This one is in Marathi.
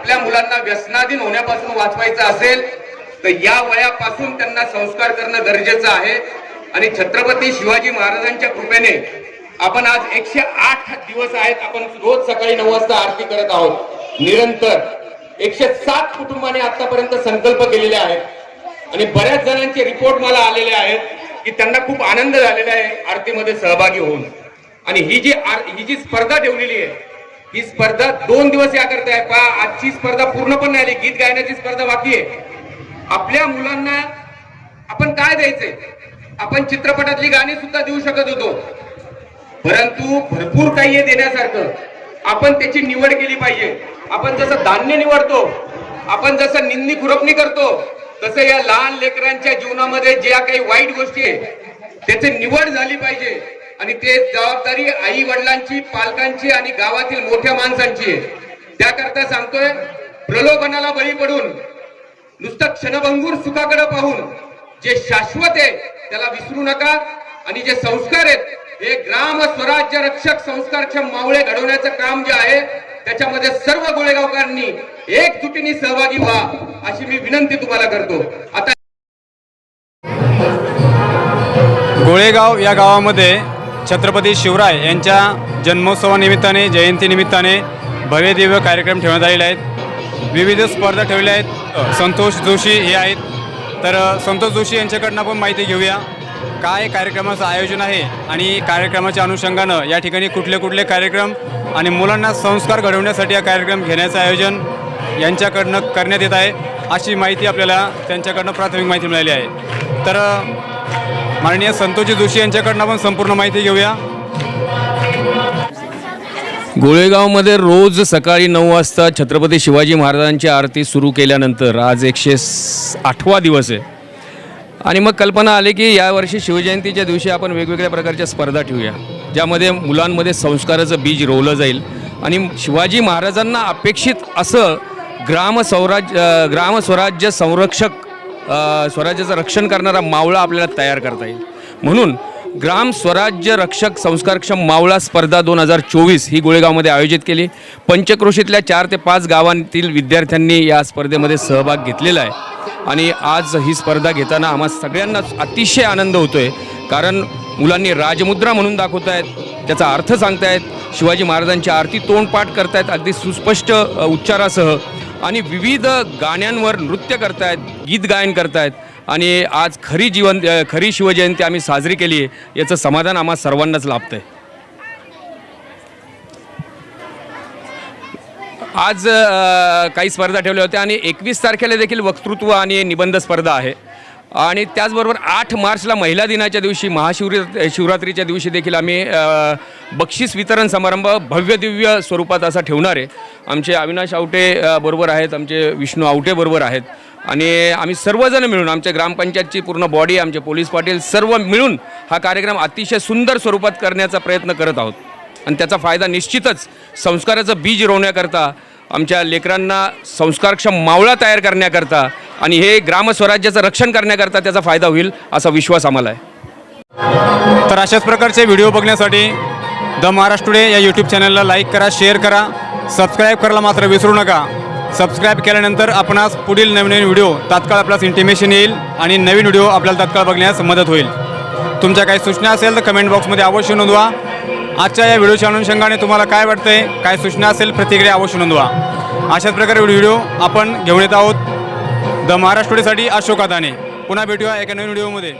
आपल्या मुलांना व्यसनाधीन होण्यापासून वाचवायचं असेल तर या वयापासून त्यांना संस्कार करणं गरजेचं आहे. आणि छत्रपती शिवाजी महाराजांच्या कृपेने आपण आज एकशे आठ दिवस आहेत आपण रोज सकाळी नऊ वाजता आरती करत आहोत. निरंतर एकशे सात कुटुंबाने आतापर्यंत संकल्प केलेले आहेत. आणि बऱ्याच जणांचे रिपोर्ट मला आलेले आहेत की त्यांना खूप आनंद झालेला आहे आरतीमध्ये सहभागी होऊन. आणि ही जी आर- ही जी स्पर्धा ठेवलेली आहे ही स्पर्धा दोन दिवस या करताय. आहे पहा आजची स्पर्धा पूर्ण पण नाही आली. गीत गायनाची स्पर्धा बाकी आहे. आपल्या मुलांना आपण काय द्यायचंय? आपण चित्रपटातली गाणी सुद्धा देऊ शकत होतो. परंतु भरपूर काही आहे देण्यासारखं. आपण त्याची निवड केली पाहिजे. आपण जसं धान्य निवडतो आपण जसं निंदी खुरपणी करतो तसं या लहान लेकरांच्या जीवनामध्ये ज्या काही वाईट गोष्टी आहे त्याची निवड झाली पाहिजे. आणि ते जबाबदारी आई वडिलांची पालकांची आणि गावातील मोठ्या माणसांची आहे. त्याकरता सांगतोय प्रलोभनाला बळी पडून नुसतं क्षणभंगूर सुखाकडे पाहून जे शाश्वत आहे त्याला विसरू नका. आणि जे संस्कार आहेत हे ग्राम स्वराज्य रक्षक संस्कारच्या मावळे घडवण्याचं काम जे आहे त्याच्यामध्ये सर्व गोळेगावकरांनी एकजुटीने सहभागी व्हा अशी मी विनंती तुम्हाला करतो. आता गोळेगाव या गावामध्ये छत्रपती शिवराय यांच्या जन्मोत्सवानिमित्ताने जयंतीनिमित्ताने भव्य दिव्य कार्यक्रम ठेवण्यात आलेले आहेत. विविध स्पर्धा ठेवल्या आहेत. संतोष जोशी हे आहेत. तर संतोष जोशी यांच्याकडनं आपण माहिती घेऊया. काय कार्यक्रमाचं आयोजन आहे आणि कार्यक्रमाच्या अनुषंगानं या ठिकाणी कुठले कुठले कार्यक्रम आणि मुलांना संस्कार घडवण्यासाठी हा कार्यक्रम घेण्याचं आयोजन यांच्याकडनं करण्यात येत आहे. अशी माहिती आपल्याला त्यांच्याकडनं प्राथमिक माहिती मिळाली आहे. तर माननीय संतोषी जोशी यांच्याकडनं आपण संपूर्ण माहिती घेऊया. गोळेगावमध्ये रोज सकाळी नऊ वाजता छत्रपती शिवाजी महाराजांची आरती सुरू केल्यानंतर आज एकशे आठवा दिवस आहे. आणि मग कल्पना आली की यावर्षी शिवजयंतीच्या दिवशी आपण वेगवेगळ्या प्रकारच्या स्पर्धा ठेवूया. ज्यामध्ये मुलांमध्ये संस्काराचं बीज रोवलं जाईल. आणि शिवाजी महाराजांना अपेक्षित असं ग्राम स्वराज्य ग्राम स्वराज्य संरक्षक स्वराज्याचं रक्षण करणारा मावळा आपल्याला तयार करता येईल. म्हणून ग्राम स्वराज्य रक्षक संस्कारक्षम मावळा स्पर्धा दोन हजार चोवीस ही गोळेगावमध्ये आयोजित केली. पंचक्रोशीतल्या चार ते पाच गावांतील विद्यार्थ्यांनी या स्पर्धेमध्ये सहभाग घेतलेला आहे. आणि आज ही स्पर्धा घेताना आम्हा सगळ्यांनाच अतिशय आनंद होतो आहे कारण मुलांनी राजमुद्रा म्हणून दाखवत आहेत त्याचा अर्थ सांगतायत शिवाजी महाराजांची आरती तोंडपाठ करतायत अगदी सुस्पष्ट उच्चारासह. आणि विविध गाण्यांवर नृत्य करतायत गीत गायन करतायत. आणि आज खरी जीवन खरी शिवजयंती आम्ही साजरी केली आहे. याचं समाधान आम्हा सर्वांनाच लाभतं आहे आज काही स्पर्धा ठेवल्या होत्या आणि एकवीस तारखेला देखील वक्तृत्व आणि निबंध स्पर्धा आहे. आणि त्याचबरोबर आठ मार्चला महिला दिनाच्या दिवशी महाशिवरी शिवरात्रीच्या दिवशी देखील आम्ही बक्षीस वितरण समारंभ भव्य दिव्य स्वरूपात असा ठेवणार आहे. आमचे अविनाश आवटे बरोबर आहेत आमचे विष्णू आवटे बरोबर आहेत. आणि आम्ही सर्वजण मिळून आमच्या ग्रामपंचायतची पूर्ण बॉडी आमचे पोलीस पाटील सर्व मिळून हा कार्यक्रम अतिशय सुंदर स्वरूपात करण्याचा प्रयत्न करत आहोत. आणि त्याचा फायदा निश्चितच संस्काराचं बीज रोवण्याकरता आमच्या लेकरांना संस्कारक्षम मावळा तयार करण्याकरता आणि हे ग्रामस्वराज्याचं रक्षण करण्याकरता त्याचा फायदा होईल असा विश्वास आम्हाला आहे. तर अशाच प्रकारचे व्हिडिओ बघण्यासाठी द महाराष्ट्र टुडे या यूट्यूब चॅनलला लाईक करा शेअर करा सबस्क्राईब करायला मात्र विसरू नका. सबस्क्राईब केल्यानंतर आपणास पुढील नवीन नवीन व्हिडिओ तात्काळ आपल्यास इंटिमेशन येईल आणि नवीन व्हिडिओ आपल्याला तात्काळ बघण्यास मदत होईल. तुमच्या काही सूचना असेल तर कमेंट बॉक्समध्ये अवश्य नोंदवा. आजच्या या व्हिडिओच्या अनुषंगाने तुम्हाला काय वाटतंय काय सूचना असेल प्रतिक्रिया अवश्य नोंदवा. अशाच प्रकारे व्हिडिओ आपण घेऊन येत आहोत. द महाराष्ट्र टुडेसाठी अशोक अदाने. पुन्हा भेटूया एका नवीन व्हिडिओमध्ये.